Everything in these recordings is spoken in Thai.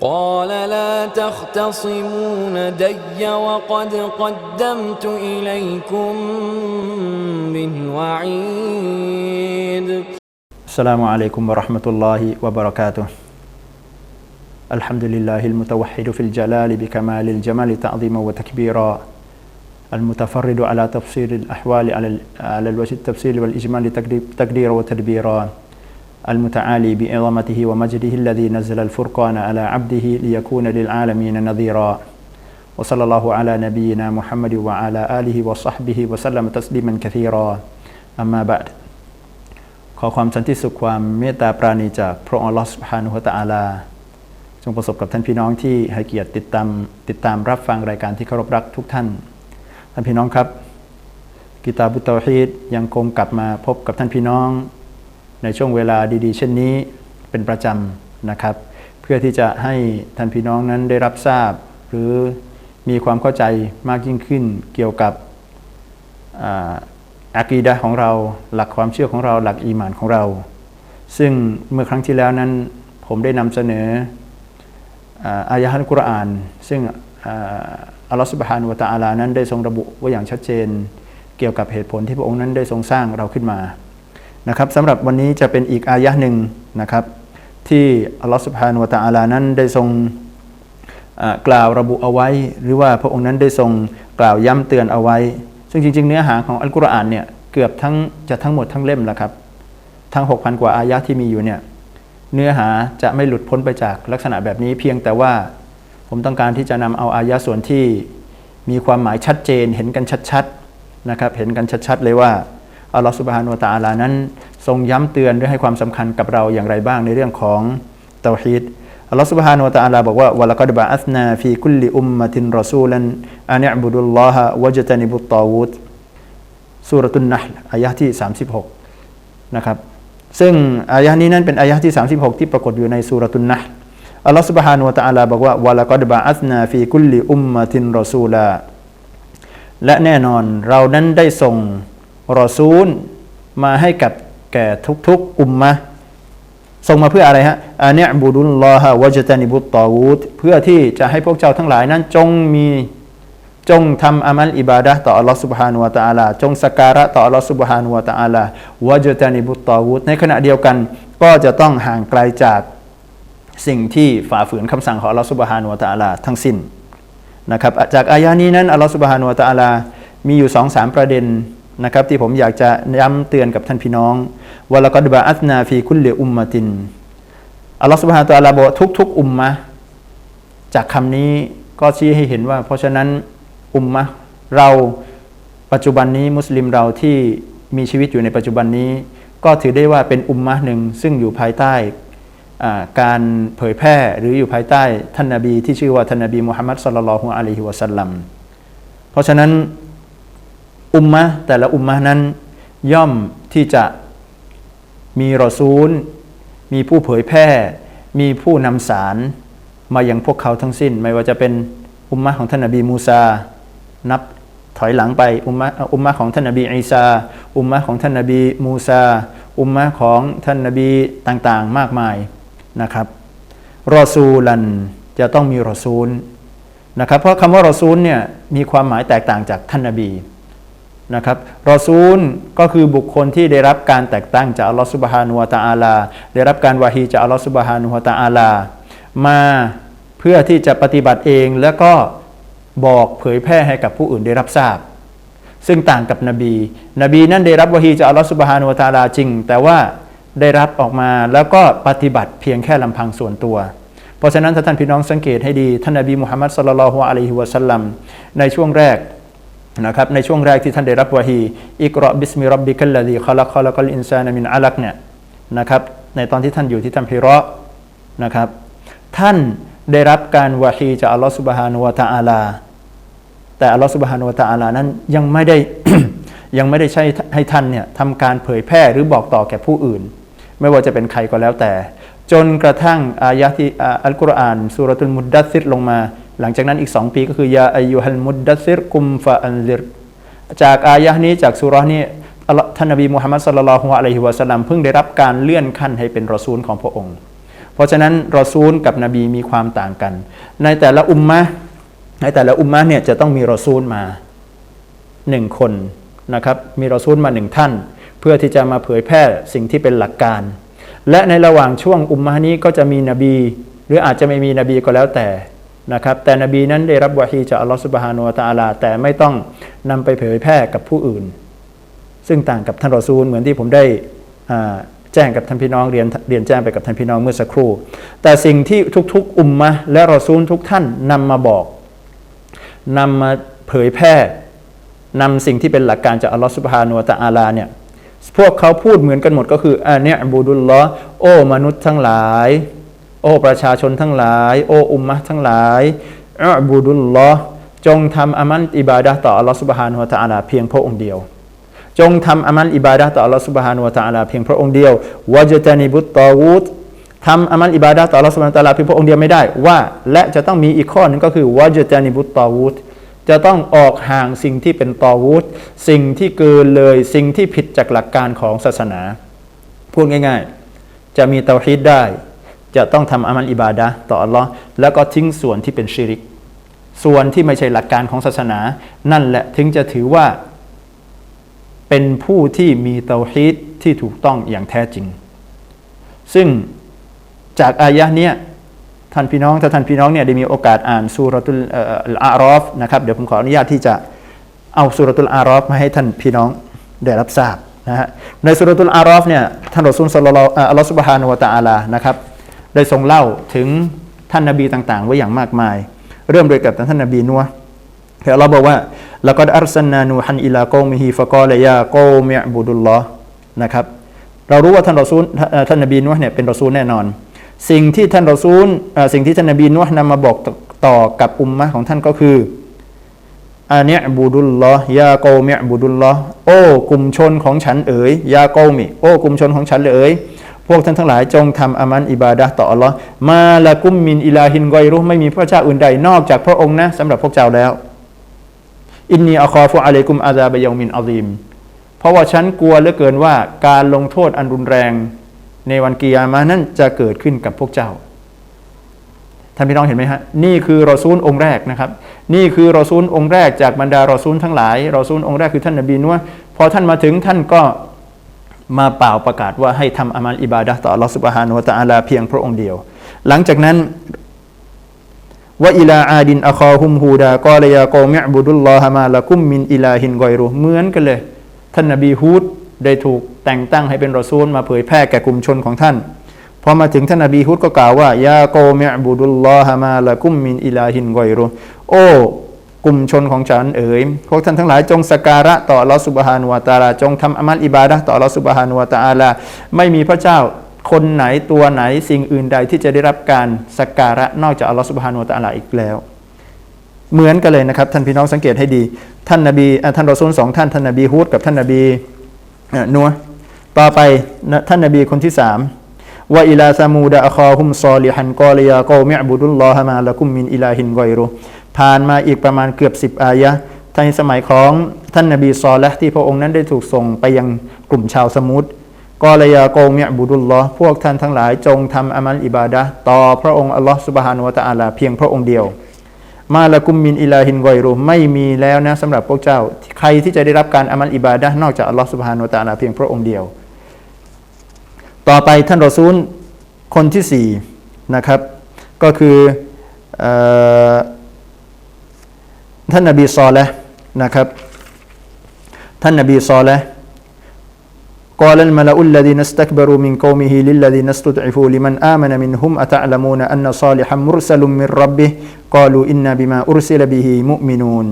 قال لا تختصموا لدي وقد قدمت إليكم بالوعيد السلام عليكم ورحمة الله وبركاته. الحمد لله المتوحد في الجلال بكمال الجمال تعظيما وتكبيرا. المتفرد على تفسير الأحوال على على الوجه التفسير والإجمال تقدير- تقديرا وتدبيرا. المتعالي بعظمته ومجده الذي نزل الفرقان على عبده ليكون للعالمين نذيرا وصلى الله على نبينا محمد وعلى آله وصحبه وسلم تسليما كثيرا أما بعد ขอความสันติสุขความเมตตาปราณีจากพระองค์อัลลอฮฺสุบฮานุฮะตะอาลา จงประสบกับท่านพี่น้องที่ให้เกียรติติดตามติดตามรับฟังรายการที่เคารพรักทุกท่าน ท่านพี่น้องครับ กิตาบุตเตาฮีดยังคงกลับมาพบกับท่านพี่น้อง ในช่วงเวลาดีๆ เช่นนี้เป็นประจำนะครับ เพื่อที่จะให้ท่านพี่น้องนั้นได้รับทราบ หรือมีความเข้าใจมากยิ่งขึ้นเกี่ยวกับอากีดะของเราหลักความเชื่อของเราหลักอีหมานของเรา ซึ่งเมื่อครั้งที่แล้วนั้นผมได้นำเสนออายะฮัลกุรอาน ซึ่งอัลลอฮฺสุบฮานุวะตะอาลานั้นได้ทรงระบุไว้อย่างชัดเจน เกี่ยวกับเหตุผลที่พระองค์นั้นได้ทรงสร้างเราขึ้นมา นะครับสำหรับวันนี้จะเป็นอีกอายะหนึ่งนะครับ ที่อัลลอฮฺสุบฮานุวะตะอาลานั้นได้ทรงกล่าวระบุเอาไว้ หรือว่าพระองค์นั้นได้ทรงกล่าวย้ำเตือนเอาไว้ ซึ่งจริง ๆ เนื้อหาของอัลกุรอานเนี่ยเกือบทั้งจะทั้งหมดทั้งเล่มแล้วครับ ทั้ง 6,000 กว่าอายะที่มีอยู่เนี่ยเนื้อหาจะไม่หลุดพ้นไปจากลักษณะแบบนี้เพียงแต่ว่าผมต้องการที่จะนำเอาอายะส่วนที่มีความหมายชัดเจน เห็นกันชัดๆนะครับเห็นกันชัดๆเลยว่า อัลลอฮฺสุบฮานุวะตะอาลานั้น ทรงย้ำเตือนหรือให้ความสำคัญกับเราอย่างไรบ้างในเรื่องของเตาฮีด อัลลอฮฺ سبحانه และ تعالى บอกว่าวะลักดบะอัสนาฟีคุลิอุมมะตินรอซูลันอานิอบุดุลลอฮะวะจตนิบุตตาวูตสุรตุนนะห์อายะห์ที่ 36 นะครับ ซึ่งอายะห์นี้นั้นเป็นอายะห์ที่ 36 ที่ปรากฏอยู่ในสุรตุนนะห์อัลลอฮฺ سبحانه และ تعالى บอกว่าวะลักดบะอัสนาฟีคุลิอุมมะตินรอซูลาและแน่นอนเรานั้นได้ส่ง รอซูล มาให้กับแก่ทุกๆ อุมมะส่งมาเพื่ออะไรฮะอันเนี้บูดุลลอฮะวะจตานิบุตตอวูดเพื่อที่จะให้พวกเจ้าทั้งหลายนั้นจงมีจงทำอามัลอิบาดะต่ออัลลอฮฺสุบฮานุวะตะอาลาจงสักการะต่ออัลลอฮฺสุบฮานุวะตะอาลาวะจตานิบุตตอวูดในขณะเดียวกันก็จะต้องห่างไกลจากสิ่งที่ฝ่าฝืนคำสั่งของอัลลอฮฺสุบฮานุวะตะอาลาทั้งสิ้นนะครับจากอายะนี้นั้นอัลลอฮฺสุบฮานุวะตะอาลามีอยู่สองสามประเด็น นะครับที่ผมอยากจะย้ำเตือนกับท่านพี่น้องวะละกอดบะอัตนาฟีคุลเลอุมมะตินอัลลอฮฺสุบฮานตะอาลาบอกทุก ๆ อุมมะจากคำนี้ก็ชี้ให้เห็นว่า เพราะฉะนั้นอุมมะเราปัจจุบันนี้มุสลิมเราที่มีชีวิตอยู่ในปัจจุบันนี้ ก็ถือได้ว่าเป็นอุมมะหนึ่งซึ่งอยู่ภายใต้การเผยแพร่หรืออยู่ภายใต้ท่านนาบีที่ชื่อว่าท่านนาบีมุฮัมมัดสุลลัลลอฮุอะลัยฮิวะสัลลัมเพราะฉะนั้น อุมมะแต่ละอุมมะนั้นย่อมที่จะมีรอซูล มีผู้เผยแพร่ มีผู้นำสารมาอย่างพวกเขาทั้งสิ้น ไม่ว่าจะเป็นอุมมะของท่านนาบีมูซา นับถอยหลังไปอุมมะอุมมะของท่านนบีอีสาอุมมะของท่านนบีมูซา อุมมะของท่านนบีต่างๆ มากมายนะครับรอซูลันจะต้องมีรอซูลนะครับเพราะคำว่ารอซูลเนี่ยมีความหมายแตกต่างจากท่านนบี นะครับรอซูลก็คือบุคคลที่ได้รับการแต่งตั้งจากอัลลอฮฺสุบฮานุวะตะอาลา ได้รับการวาฮีจากอัลลอฮฺสุบฮานุวะตะอาลา มาเพื่อที่จะปฏิบัติเองแล้วก็บอกเผยแพร่ให้กับผู้อื่นได้รับทราบ ซึ่งต่างกับนบี นบีนั้นได้รับวะฮีจากอัลลอฮฺสุบฮานุวะตะอาลาจริง แต่ว่าได้รับออกมาแล้วก็ปฏิบัติเพียงแค่ลำพังส่วนตัวเพราะฉะนั้นถ้าท่านพี่น้องสังเกตให้ดีท่านนบีมุฮัมมัดสุลลัลฮุอะลัยฮิวะสัลลัมในช่วงแรก นะครับในช่วงแรกที่ท่านได้รับวะฮีอิกรอบิสมิรับบิคัลลดีคอลักคอลักลอินซานะมินอาลักเนี่ยนะครับในตอนที่ท่านอยู่ที่ท่านพิราะห์นะครับท่านได้รับการวะฮีจากอัลลอฮฺสุบฮานุวะตะอาลา แต่อัลลอฮฺสุบฮานุวะตะอาลานั้นยังไม่ได้ยังไม่ได้ใช้ให้ท่านเนี่ยทำการเผยแพร่หรือบอกต่อแก่ผู้อื่น ไม่ว่าจะเป็นใครก็แล้วแต่ จนกระทั่งอายะที่อัลกุรอานสุรตุลมุดดัสซิรลงมา หลังจากนั้นอีกสองปีก็คือยาอายุฮัลมุดดัซิรกุมฟาอันซิรจากอายะนี้จากสุรานี้อัลลอฮ์ท่านนบีมุฮัมมัดสุลลัลฮุอะลัยฮิวะสัลลัมเพิ่งได้รับการเลื่อนขั้นให้เป็นรอซูลของพระองค์ เพราะฉะนั้นรอซูลกับนบีมีความต่างกัน ในแต่ละอุมมะในแต่ละอุมมะเนี่ยจะต้องมีรอซูลมาหนึ่งคนนะครับมีรอซูลมาหนึ่งท่าน เพื่อที่จะมาเผยแพร่สิ่งที่เป็นหลักการ และในระหว่างช่วงอุมมะนี้ก็จะมีนบี หรืออาจจะไม่มีนบีก็แล้วแต่ นะครับแต่นบีนั้นได้รับวะฮีจากอัลลอฮฺสุบฮานุวะตะอาลา แต่ไม่ต้องนำไปเผยแพร่กับผู้อื่น ซึ่งต่างกับท่านรอซูลเหมือนที่ผมได้แจ้งกับท่านพี่น้องเรียนเรียนแจ้งไปกับท่านพี่น้องเมื่อสักครู่ แต่สิ่งที่ทุกๆ อุมมะและรอซูลทุกท่านนำมาบอกนำมาเผยแพร่นำสิ่งที่เป็นหลักการจากอัลลอฮฺสุบฮานุวะตะอาลาเนี่ยพวกเขาพูดเหมือนกันหมดก็คืออันเนี้ยบูดุลลอฮ์โอ้มนุษย์ทั้งหลาย อ้ประชาชนทั้งหลาย โอ้อุมมะทั้งหลายอับูดุลลอฮ์จงทำอามันอิบาดะต่ออัลลอฮฺสุบฮานุวะตะอาลาเพียงพระองค์เดียว จงทำอามันอิบาดะต่ออัลลอฮฺสุบฮานุวะตะอาลาเพียงพระองค์เดียววะจตานิบุตตอวูตทำอามันอิบาดะต่ออัลลอฮฺสุบฮานุวะตะอาลาเพียงพระองค์เดียวไม่ได้ว่าและจะต้องมีอีกข้อหนึ่งก็คือวะจตานิบุตตอวูตจะต้องออกห่างสิ่งที่เป็นตอวูตสิ่งที่เกินเลยสิ่งที่ผิดจากหลักการของศาสนา พูดง่าย ๆ จะมีเตาฮีดได้ จะต้องทำอามันอิบาดะต่ออัลลอฮ์แล้วก็ทิ้งส่วนที่เป็นชิริก ส่วนที่ไม่ใช่หลักการของศาสนา นั่นแหละถึงจะถือว่าเป็นผู้ที่มีเตาฮีดที่ถูกต้องอย่างแท้จริง ซึ่งจากอายะเนี้ยท่านพี่น้องถ้าท่านพี่น้องเนี่ยได้มีโอกาสอ่านสุรตุลอารอฟนะครับเดี๋ยวผมขออนุญาตที่จะเอาสุรตุลอารอฟมาให้ท่านพี่น้องได้รับทราบนะฮะในสุรตุลอารอฟเนี่ยท่านรอซูลสลลออัลลอฮฺสุบฮานุวะตะอาลานะครับ ได้ทรงเล่าถึงท่านนบีต่างๆ ไว้อย่างมากมาย เริ่มโดยกับท่านนบีนัวที่อัลลอฮ์บอกว่าแล้วก็อัลสันนานูฮันอิลาโกมิฮีฟะกอลยาโกอมิบุดุลลอฮ์นะครับ เรารู้ว่าท่านรอซูลท่านนบีนัวเนี่ยเป็นรอซูลแน่นอน สิ่งที่ท่านรอซูลสิ่งที่ท่านนบีนัวนำมาบอกต่อกับอุมมะของท่านก็คืออาเนียบูดุลลอฮ์ยาโกมิบูดุลลอฮ์โอ้กลุ่มชนของฉันเอ๋ยยาโกมิโอ้กลุ่มชนของฉันเอ๋ย พวกท่านทั้งหลายจงทำอามันอิบาดะต่ออัลลอฮ์มาละกุมมินอิลาฮินกอยรุไม่มีพระเจ้าอื่นใดนอกจากพระองค์นะสำหรับพวกเจ้าแล้ว อินนีอัคอฟุอะลัยกุมอาซาบะยามินอาซีมเพราะว่าฉันกลัวเหลือเกินว่าการลงโทษอันรุนแรง ในวันกิยามะห์นั้นจะเกิดขึ้นกับพวกเจ้าท่านพี่น้องเห็นไหมฮะนี่คือรอซูลองค์แรกนะครับ นี่คือรอซูลองค์แรกจากบรรดารอซูลทั้งหลายรอซูลองค์แรกคือท่านนบีนัวพอท่านมาถึงท่านก็ มาเป่าประกาศว่าให้ทำอามัลอิบาดะต่อลอสุบฮานุตะอาลาเพียงพระองค์เดียว หลังจากนั้นว่าอิลาอาดินอคอฮุมฮูดากอลยากอมิอบุดุลลอฮะมาละกุมมินอิลาฮินกอยรุเหมือนกันเลย ท่านนบีฮูดได้ถูกแต่งตั้งให้เป็นรอซูลมาเผยแพร่แก่กลุ่มชนของท่านพอมาถึงท่านนบีฮุดก็กล่าวว่ายาโกมิอบุดุลลอฮะมาละกุมมินอิลาฮินกอยรุโอ้ กลุ่มชนของฉันเอ๋ย พวกท่านทั้งหลายจงสการะต่อลอสุบฮานุวะตาลา จงทำอามัลอิบาดะต่อลอสุบฮานุวะตอาลา ไม่มีพระเจ้าคนไหนตัวไหนสิ่งอื่นใดที่จะได้รับการสักการะนอกจากอัลลอฮฺสุบฮานุวตะอาลาอีกแล้ว เหมือนกันเลยนะครับท่านพี่น้องสังเกตให้ดี ท่านนบีท่านรอซูลสองท่านท่านนบีฮุดกับท่านนบีนัวต่อไปท่านนบีคนที่สามว่าอิลาซามูดะอะคอฮุมซอลิฮันกอลียากอมิอบุดุลลอฮะมาละกุมมินอิลาฮินกรุ ผ่านมาอีกประมาณเกือบสิบอายะห์ในสมัยของท่านนบีซอและที่พระองค์นั้นได้ถูกส่งไปยังกลุ่มชาวสมุทรกอลยากอมิอบุดุลลอฮ์พวกท่านทั้งหลายจงทำอามัลอิบาดะต่อพระองค์อัลลอฮ์สุบฮานุวะตะอาลาเพียงพระองค์เดียว มาละกุมมินอิลาฮินกอยรุไม่มีแล้วนะสำหรับพวกเจ้า ใครที่จะได้รับการอามัลอิบาดะนอกจากอัลลอฮ์สุบฮานุวะตะอาลาเพียงพระองค์เดียว ต่อไปท่านรอซูลคนที่สี่นะครับก็คืออ ท่านนบีซอและห์นะครับ ท่านนบีซอและห์ قال الملأ الذين استكبروا من قومه للذين استضعفوا لمن آمن منهم أتعلمون أن صالحا مرسل من ربه قالوا إنا بما أرسل به مؤمنون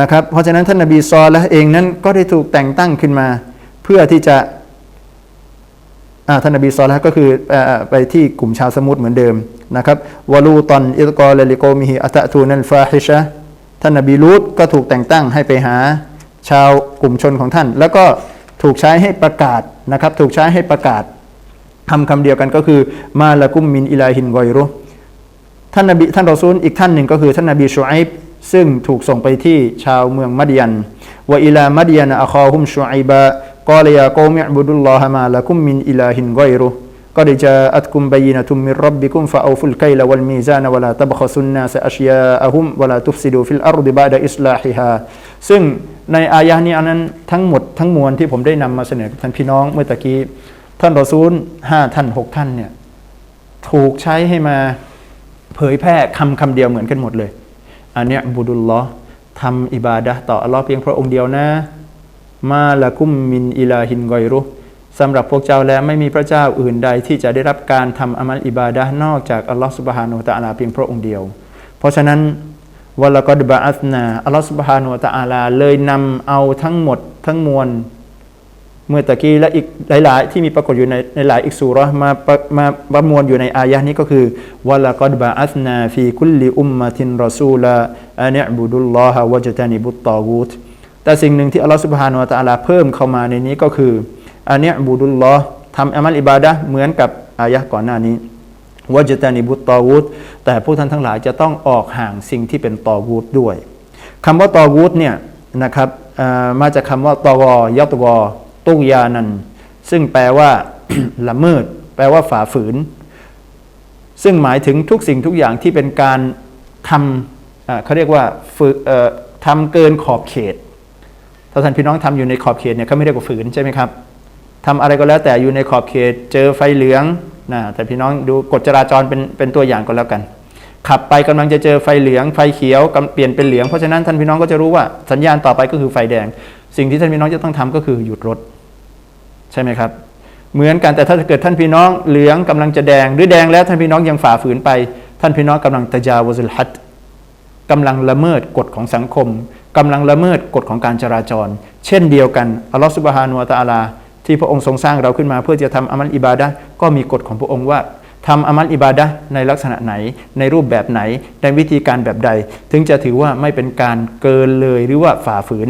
นะครับเพราะฉะนั้นท่านนบีซอและห์เองนั้นก็ได้ถูกแต่งตั้งขึ้นมา เพื่อที่จะอ่าท่านนบีซอและห์ก็คือเอ่อไปที่กลุ่มชาวสมุทรเหมือนเดิมนะครับวะลูตันอิดกอลลิโกมิฮิอัตะตูนัลฟาฮิชะ ท่านนบีลูตก็ถูกแต่งตั้งให้ไปหาชาวกลุ่มชนของท่าน แล้วก็ถูกใช้ให้ประกาศนะครับ ถูกใช้ให้ประกาศคำคำเดียวกันก็คือมาละกุมมินอิลาฮินกอยรุท่านนบีท่านรอซูลอีกท่านหนึ่งก็คือ ท่านนบีชูไอบซึ่งถูกส่งไปที่ชาวเมืองมัดยันวะอิลามัดยันอะคอฮุมชูไบะกอลยากอมิอบุดุลลอฮะมาละกุมมินอิลาฮินกอยรุ قد جاءتكم بينة من ربكم فأوفوا الكيل والميزان ولا تبخسوا الناس أشياءهم ولا تفسدوا في الأرض بعد إصلاحها ซึ่งในอายะห์นี้อันนั้นทั้งหมดทั้งมวลที่ผมได้นำมาเสนอกับท่านพี่น้องเมื่อตะกี้ท่านรอซูลห้าท่านหกท่านเนี่ยถูกใช้ให้มาเผยแพร่คำคำเดียวเหมือนกันหมดเลย อันเนี้ยบุดุลลอฮ์ทำอิบาดะห์ต่ออัลลอฮ์เพียงพระองค์เดียวนะ มาละกุมมินอิลาฮินกอยรุ สำหรับพวกเจ้าแล้วไม่มีพระเจ้าอื่นใดที่จะได้รับการทำอามัลอิบาดะนอกจากอัลลอฮ์สุบฮานุวะตะอาลาเพียงพระองค์เดียว เพราะฉะนั้นวะละกอดบะอัสนาอัลลอฮ์สุบฮานุวะตะอาลาเลยนำเอาทั้งหมดทั้งมวลเมื่อตะกี้และอีกหลาย ๆ ที่มีปรากฏอยู่ในในหลายอีกสูรามาประมาประมวลอยู่ในอายะห์นี้ก็คือวะละกอดบะอัสนาฟีคุลลิอุมมะตินรอซูลาอันบุดุลลอฮะวะจตานิบุตตอกูตแต่สิ่งหนึ่งที่อัลลอฮฺสุบฮานุวะตะอาลาเพิ่มเข้ามาในนี้ก็คือ อันอิบุดุลลอฮ์ทำอามัลอิบาดะเหมือนกับอายะก่อนหน้านี้วจตานิบุตตอกูตแต่พวกท่านทั้งหลายจะต้องออกห่างสิ่งที่เป็นตอกูตด้วยคำว่าตอกูตเนี่ยนะครับมาจากคำว่าตอกอยตกอตุยานันซึ่งแปลว่าละเมิด แปลว่าฝ่าฝืน ซึ่งหมายถึงทุกสิ่งทุกอย่างที่เป็นการทำเขาเรียกว่าฝืนเอ่อทำเกินขอบเขต ถ้าท่านพี่น้องทำอยู่ในขอบเขตเนี่ยเขาไม่เรียกว่าฝืนใช่ไหมครับ ทำอะไรก็แล้วแต่อยู่ในขอบเขตเจอไฟเหลืองนะแต่พี่น้องดูกฎจราจรเป็นเป็นตัวอย่างก็แล้วกัน ขับไปกำลังจะเจอไฟเหลืองไฟเขียวเปลี่ยนเป็นเหลืองเพราะฉะนั้นท่านพี่น้องก็จะรู้ว่าสัญญาณต่อไปก็คือไฟแดง สิ่งที่ท่านพี่น้องจะต้องทำก็คือหยุดรถ ใช่ไหมครับ เหมือนกันแต่ถ้าเกิดท่านพี่น้องเหลืองกำลังจะแดง หรือแดงแล้วท่านพี่น้องยังฝ่าฝืนไป ท่านพี่น้องกำลังตะจาวซุลฮัดกำลังละเมิดกฎของสังคมกำลังละเมิดกฎของการจราจร เช่นเดียวกันอัลลอฮฺสุบฮานุวะตะอาลา ที่พระองค์ทรงสร้างเราขึ้นมา เพื่อจะทำอามัลอิบาดะก็มีกฎของพระองค์ว่าทำอามัลอิบาดะในลักษณะไหน ในรูปแบบไหน ในวิธีการแบบใด ถึงจะถือว่าไม่เป็นการเกินเลยหรือว่าฝ่าฝืน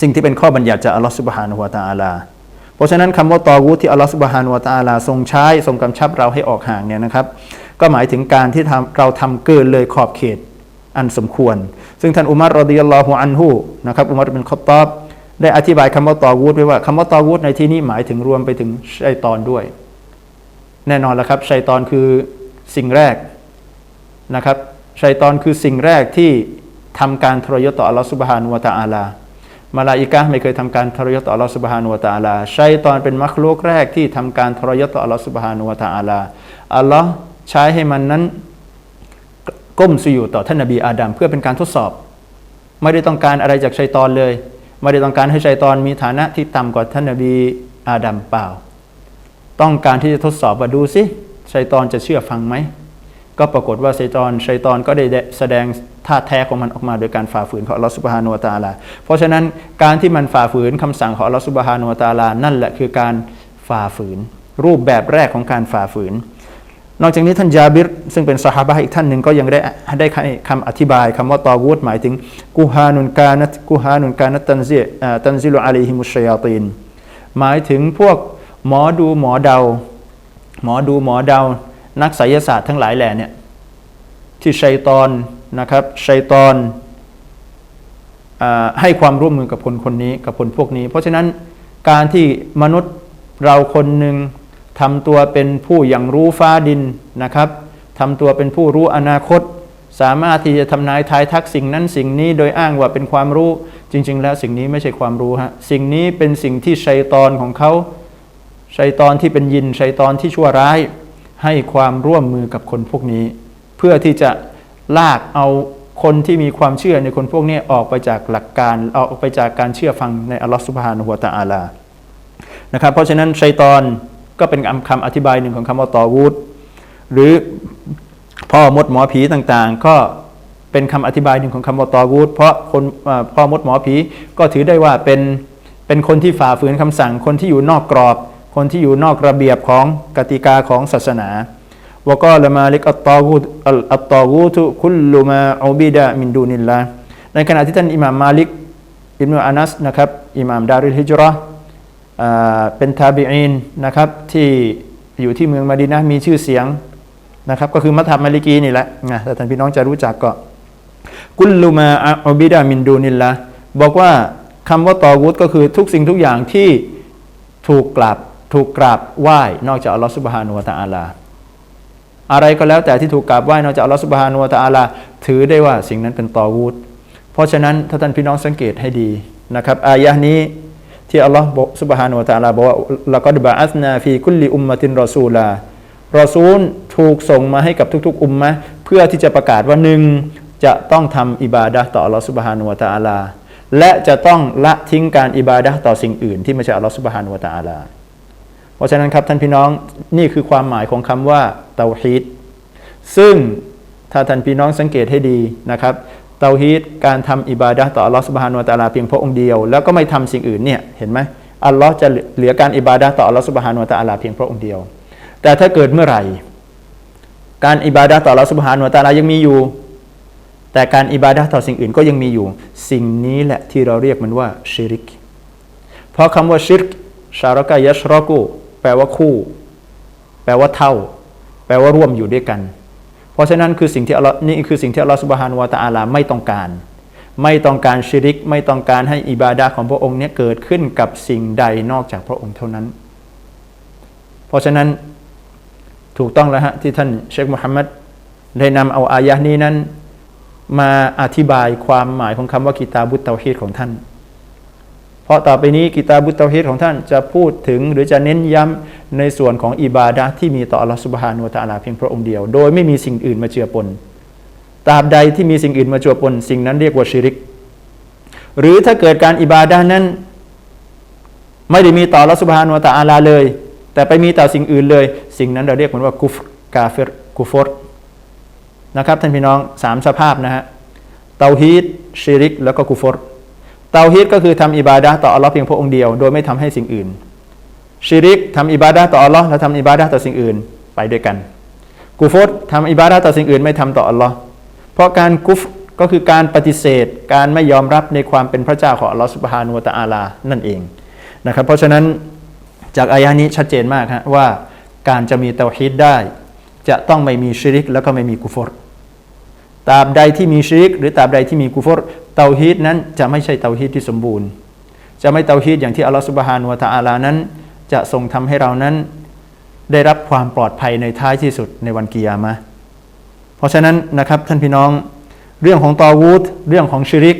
สิ่งที่เป็นข้อบัญญัติจากอัลลอฮฺสุบฮานุวะตะอาลา เพราะฉะนั้นคำว่าตอวูที่อัลลอฮฺสุบฮานุวะตะอาลาทรงใช้ทรงกำชับเราให้ออกห่างเนี่ยนะครับ ก็หมายถึงการที่ทำเราทำเกินเลยขอบเขตอันสมควร ซึ่งท่านอุมัรรอดิยัลลอฮุอันฮุนะครับอุมัรเป็นขอตอบ ได้อธิบายคำว่าตอวูตไว้ว่าคำว่าตอวูตในที่นี้หมายถึงรวมไปถึงชัยตอนด้วย แน่นอนแล้วครับชัยตอนคือสิ่งแรกนะครับชัยตอนคือสิ่งแรกที่ทำการทรยศต่ออัลลอฮฺสุบฮานุวะตะอาลามาลาอิกะไม่เคยทำการทรยศต่ออัลลอฮฺสุบฮานุวะตะอาลาชัยตอนเป็นมักลุกแรกที่ทำการทรยศต่ออัลลอฮฺสุบฮานุวะตะอาลาอัลลอฮ์ใช้ให้มันนั้นก้มสุญูดต่อท่านนบีอาดัมเพื่อเป็นการทดสอบ ไม่ได้ต้องการอะไรจากชัยตอนเลย ไม่ได้ต้องการให้ชัยตอนมีฐานะที่ต่ำกว่าท่านนบีอาดัมเปล่า ต้องการที่จะทดสอบว่าดูสิชัยตอนจะเชื่อฟังไหม ก็ปรากฏว่าชัยตอนชัยตอนก็ได้แสดงท่าแท้ของมันออกมาโดยการฝ่าฝืนของอัลลอฮฺสุบฮานุวตาลา เพราะฉะนั้นการที่มันฝ่าฝืนคำสั่งของอัลลอฮฺสุบฮานุวตาลา นั่นแหละคือการฝ่าฝืน รูปแบบแรกของการฝ่าฝืน นอกจากนี้ท่านยาบิรซึ่งเป็นสหายอีกท่านหนึ่งก็ยังได้ได้คำอธิบายคำว่าตอวูดหมายถึงกูฮานุนกานัตกูฮานุนกานัตตันซิตันซิลุอะลัยฮิมุชยาตีนหมายถึงพวกหมอดูหมอเดา หมอดูหมอเดา นักไสยศาสตร์ทั้งหลายแหล่เนี่ยที่ชัยตอนนะครับชัยตอนอให้ความร่วมมือกับคนคนนี้กับคนพวกนี้ เพราะฉะนั้นการที่มนุษย์เราคนหนึ่ง ทำตัวเป็นผู้อย่างรู้ฟ้าดินนะครับทำตัวเป็นผู้รู้อนาคต สามารถที่จะทำนายทายทักสิ่งนั้นสิ่งนี้โดยอ้างว่าเป็นความรู้ จริง ๆ แล้วสิ่งนี้ไม่ใช่ความรู้ฮะสิ่งนี้เป็นสิ่งที่ชัยตอนของเขาชัยตอนที่เป็นยินชัยตอนที่ชั่วร้าย ให้ความร่วมมือกับคนพวกนี้ เพื่อที่จะลากเอาคนที่มีความเชื่อในคนพวกนี้ออกไปจากหลักการออกไปจากการเชื่อฟังในอัลลอฮฺสุบฮานุฮวาตะอาลานะครับเพราะฉะนั้นชัยตอน ก็เป็นคำอธิบายหนึ่งของคำว่าตอวูดหรือพ่อมดหมอผีต่างๆ ก็เป็นคำอธิบายหนึ่งของคำว่าตอวูดเพราะคนพ่อมดหมอผีก็ถือได้ว่าเป็นเป็นคนที่ฝ่าฝืนคำสั่ง คนที่อยู่นอกกรอบ คนที่อยู่นอกระเบียบของกติกาของศาสนาวก็ละมาลิกอัตตอกูตอัตตอกูตุคุลลุมาอูบิดะมินดูนิลลาในขณะที่ท่านอิหม่ามมาลิกอิบนุอานัสนะครับอิหม่ามดาริลฮิจรา เป็นทาบีอินนะครับที่อยู่ที่เมืองมาดีนะมีชื่อเสียงนะครับก็คือมัทฮับมาลิกีนี่แหละนะแต่ท่านพี่น้องจะรู้จักก็กุลลุมาอูบิดะมินดูนิลลาบอกว่าคำว่าตอกุตก็คือทุกสิ่งทุกอย่างที่ถูกกลับถูกกราบไหว้นอกจากอัลลอฮฺสุบฮานุวะตะอาลาอะไรก็แล้วแต่ที่ถูกกราบไหว้นอกจากอัลลอฮฺสุบฮานุวะตะอาลาถือได้ว่าสิ่งนั้นเป็นตอวูดเพราะฉะนั้นถ้าท่านพี่น้องสังเกตให้ดีนะครับอายะนี้ ที่อัลลอฮฺบอกสุบฮานุวะตะอาลาบอกว่าละกอดบะอัสนาฟีคุลลิอุมมตินรอซูลารอซูลถูกส่งมาให้กับทุก ๆ อุมมะเพื่อที่จะประกาศว่าหนึ่งจะต้องทำอิบาดะต่ออัลลอฮฺสุบฮานุวะตะอาลา และจะต้องละทิ้งการอิบาดะต่อสิ่งอื่น ที่ไม่ใช่อัลลอฮฺสุบฮานุวะตะอาลา เพราะฉะนั้นครับท่านพี่น้องนี่คือความหมายของคำว่าเตาฮีดซึ่งถ้าท่านพี่น้องสังเกตให้ดีนะครับ เตาฮีดการทำอิบาดะต่ออัลลอฮฺสุบฮานุวะตาลาเพียงพระองค์เดียว แล้วก็ไม่ทำสิ่งอื่นเนี่ยเห็นไหมอัลลอฮ์จะเหลือการอิบาดะต่ออัลลอฮฺสุบฮานุวะตาลาเพียงพระองค์เดียว แต่ถ้าเกิดเมื่อไหร่ การอิบาดะต่ออัลลอฮฺสุบฮานุวะตาลายังมีอยู่ แต่การอิบาดะต่อสิ่งอื่นก็ยังมีอยู่ สิ่งนี้แหละที่เราเรียกมันว่าชิริก เพราะคำว่าชิริกชารกะยัชรอกูแปลว่าคู่ แปลว่าเท่า แปลว่าร่วมอยู่ด้วยกัน เพราะฉะนั้นคือสิ่งที่อัลลอฮ์นี่คือสิ่งที่อัลลอฮ์สุบฮานวะตะอาลาไม่ต้องการ ไม่ต้องการชิริก ไม่ต้องการให้อิบาดะห์ของพระองค์เนี้เกิดขึ้นกับสิ่งใดนอกจากพระองค์เท่านั้น เพราะฉะนั้นถูกต้องแล้วฮะที่ท่านเชคมุฮัมมัดได้นำเอาอายะนี้นั้น มาอธิบายความหมายของคำว่ากิตาบุตเตาฮีดของท่าน เพราะต่อไปนี้กิตาบุตเตาฮีดของท่านจะพูดถึงหรือจะเน้นย้ำในส่วนของอิบาดะที่มีต่ออัลลอฮฺสุบฮานุตะอาลาเพียงพระองค์เดียว โดยไม่มีสิ่งอื่นมาเจือปนตราบใดที่มีสิ่งอื่นมาเจือปนสิ่งนั้นเรียกว่าชิริก หรือถ้าเกิดการอิบาดะนั้น ไม่ได้มีต่ออัลลอฮฺสุบฮานุตะอาลาเลย แต่ไปมีต่อสิ่งอื่นเลย สิ่งนั้นเราเรียกมันว่ากุฟกาเฟรกุฟรนะครับท่านพี่น้องสามสภาพนะฮะเตาฮีดชิริก แล้วก็กุฟร เตาฮีดก็คือทำอิบาดะต่ออัลลอฮ์เพียงพระองค์เดียว โดยไม่ทำให้สิ่งอื่น ชิริกทำอิบาดะต่ออัลลอฮ์แล้วทำอิบาดะต่อสิ่งอื่นไปด้วยกันกุฟรทำอิบาดะต่อสิ่งอื่นไม่ทำต่ออัลลอฮ์เพราะการกุฟก็คือการปฏิเสธการไม่ยอมรับในความเป็นพระเจ้าของอัลลอฮ์สุบฮานุวะตะอาลานั่นเองนะครับเพราะฉะนั้นจากอายะนี้ชัดเจนมากฮะว่าการจะมีเตาฮีดได้ จะต้องไม่มีชิริกแล้วก็ไม่มีกุฟร ตราบใดที่มีชิริก หรือตราบใดที่มีกุฟรเตาฮีดนั้นจะไม่ใช่เตาฮีดที่สมบูรณ์ จะไม่เตาฮีดอย่างที่อัลลอฮฺสุบฮานุวะตะอาลานั้น จะทรงทำให้เรานั้น ได้รับความปลอดภัยในท้ายที่สุดในวันกิยามะเพราะฉะนั้นนะครับท่านพี่น้องเรื่องของตอวูดเรื่องของชิริก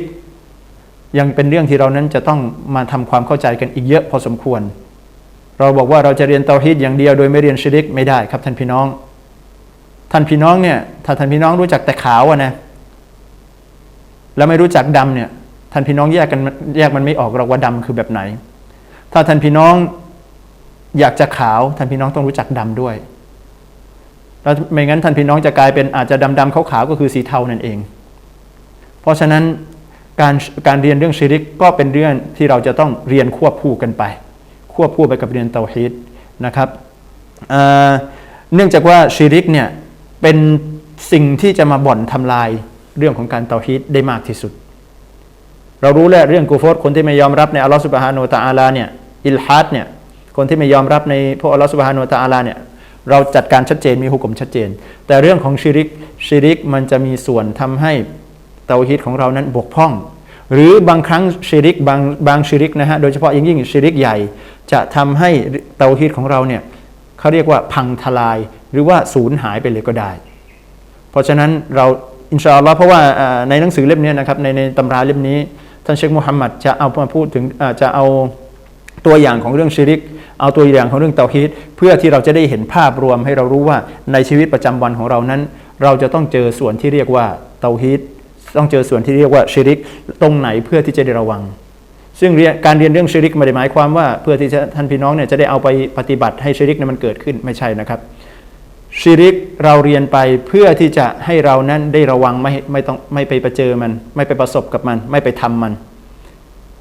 ยังเป็นเรื่องที่เรานั้นจะต้องมาทำความเข้าใจกันอีกเยอะพอสมควร เราบอกว่าเราจะเรียนเตาฮีดอย่างเดียวโดยไม่เรียนชิริกไม่ได้ครับท่านพี่น้อง ท่านพี่น้องเนี่ย ถ้าท่านพี่น้องรู้จักแต่ขาวอะนะ แล้วไม่รู้จักดำเนี่ย ท่านพี่น้องแยกกันแยกมันไม่ออกหรอกว่าดำคือแบบไหน ถ้าท่านพี่น้องอยากจะขาว ท่านพี่น้องต้องรู้จักดำด้วย แล้วไม่งั้นท่านพี่น้องจะกลายเป็นอาจจะดำดำขาวขาวก็คือสีเทานั่นเอง เพราะฉะนั้นการการเรียนเรื่องชิริกก็เป็นเรื่องที่เราจะต้องเรียนควบคู่กันไป ควบคู่ไปกับเรียนเตาฮีดนะครับเอ่อเนื่องจากว่าชิริกเนี่ย เป็นสิ่งที่จะมาบ่อนทำลายเรื่องของการเตาฮีดได้มากที่สุด เรารู้แล้วเรื่องกูฟรคนที่ไม่ยอมรับในอัลลอฮฺสุบฮานุตะอาลาเนี่ยอิลฮัดเนี่ยคนที่ไม่ยอมรับในพวกอัลลอฮฺสุบฮานุตะอาลาเนี่ยเราจัดการชัดเจนมีหุกกลมชัดเจน แต่เรื่องของชิริกชิริกมันจะมีส่วนทำให้เตาฮีดของเรานั้นบกพร่อง หรือบางครั้งชิริกบางบางชิริกนะฮะโดยเฉพาะยิ่งยิ่งชิริกใหญ่ จะทำให้เตาฮีดของเราเนี่ยเขาเรียกว่าพังทลาย หรือว่าสูญหายไปเลยก็ได้ เพราะฉะนั้นเราอินชาอัลลอฮ์เพราะว่าในหนังสือเล่มนี้นะครับในในตำราเล่มนี้ ท่านเชคมุฮัมมัดจะเอามาพูดถึงจะเอาตัวอย่างของเรื่องชิริก เอาตัวอย่างของเรื่องเตาฮีดเพื่อที่เราจะได้เห็นภาพรวมให้เรารู้ว่าในชีวิตประจำวันของเรานั้น เราจะต้องเจอส่วนที่เรียกว่าเตาฮีดต้องเจอส่วนที่เรียกว่าชิริก ตรงไหนเพื่อที่จะได้ระวัง ซึ่งเรียนการเรียนเรื่องชิริกไม่ได้หมายความว่า เพื่อที่จะท่านพี่น้องเนี่ยจะได้เอาไปปฏิบัติให้ชิริกนั้นมันเกิดขึ้นไม่ใช่นะครับ ชิริกเราเรียนไปเพื่อที่จะให้เรานั้นได้ระวังไม่ไม่ต้องไม่ไปประเจอมัน ไม่ไปประสบกับมัน ไม่ไปทำมัน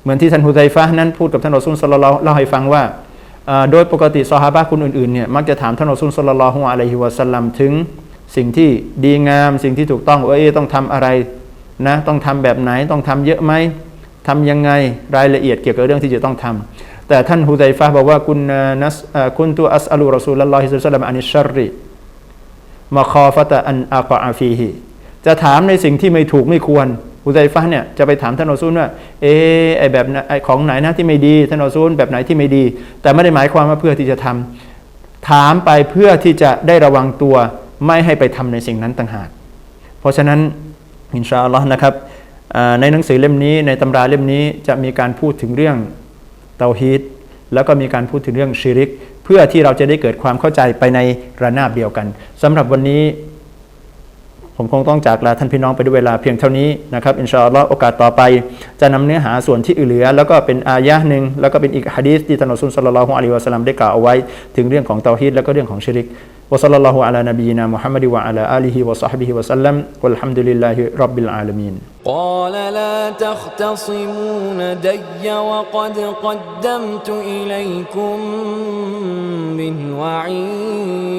เหมือนที่ท่านฮุไซฟะนั้นพูดกับท่านอซูลสลลัลลอฮุเล่าให้ฟังว่าโดยปกติซอฮาบะห์คนอื่นๆเนี่ยมักจะถามท่านอซูลสลลัลลอฮุอะลัยฮิวะสัลลัมถึงสิ่งที่ดีงามสิ่งที่ถูกต้องว่าเอ๊ะต้องทำอะไรนะต้องทำแบบไหนต้องทำเยอะไหมทำยังไงรายละเอียดเกี่ยวกับเรื่องที่จะต้องทำแต่ท่านฮุไซฟะบอกว่าคุณนัสคุณตัวอัสอัลูรอซูลลอฮิสลลัมอานิชชัรริ มาคอฟะตะอันอากออาฟีฮิจะถามในสิ่งที่ไม่ถูกไม่ควรอุซัยฟะห์เนี่ยจะไปถามท่านอซูลว่า เออไอแบบไอของไหนนะที่ไม่ดีท่านอซูลแบบไหนที่ไม่ดี แต่ไม่ได้หมายความว่าเพื่อที่จะทำถามไปเพื่อที่จะได้ระวังตัวไม่ให้ไปทำในสิ่งนั้นต่างหาก เพราะฉะนั้นอินชาอัลลอฮ์นะครับในหนังสือเล่มนี้ในตำราเล่มนี้จะมีการพูดถึงเรื่องเตาฮีดแล้วก็มีการพูดถึงเรื่องชิริก เพื่อที่เราจะได้เกิดความเข้าใจไปในระนาบเดียวกันสำหรับวันนี้ ผมคงต้องจากลาท่านพี่น้องไปด้วยเวลาเพียงเท่านี้นะครับอินชาอัลลอฮ์โอกาสต่อไป จะนำเนื้อหาส่วนที่เหลือ แล้วก็เป็นอายะหนึ่งแล้วก็เป็นอีกฮะดีษที่ท่านอัสุลสัลลัลลอฮุอะลัยฮิวะสัลลัมได้กล่าวเอาไว้ ถึงเรื่องของเตาฮีดแล้วก็เรื่องของชิริก وصلى الله على نبينا محمد وعلى آله وصحبه وسلم والحمد لله رب العالمين قال لا تختصموا لدي وقد قدمت إليكم من وعيد.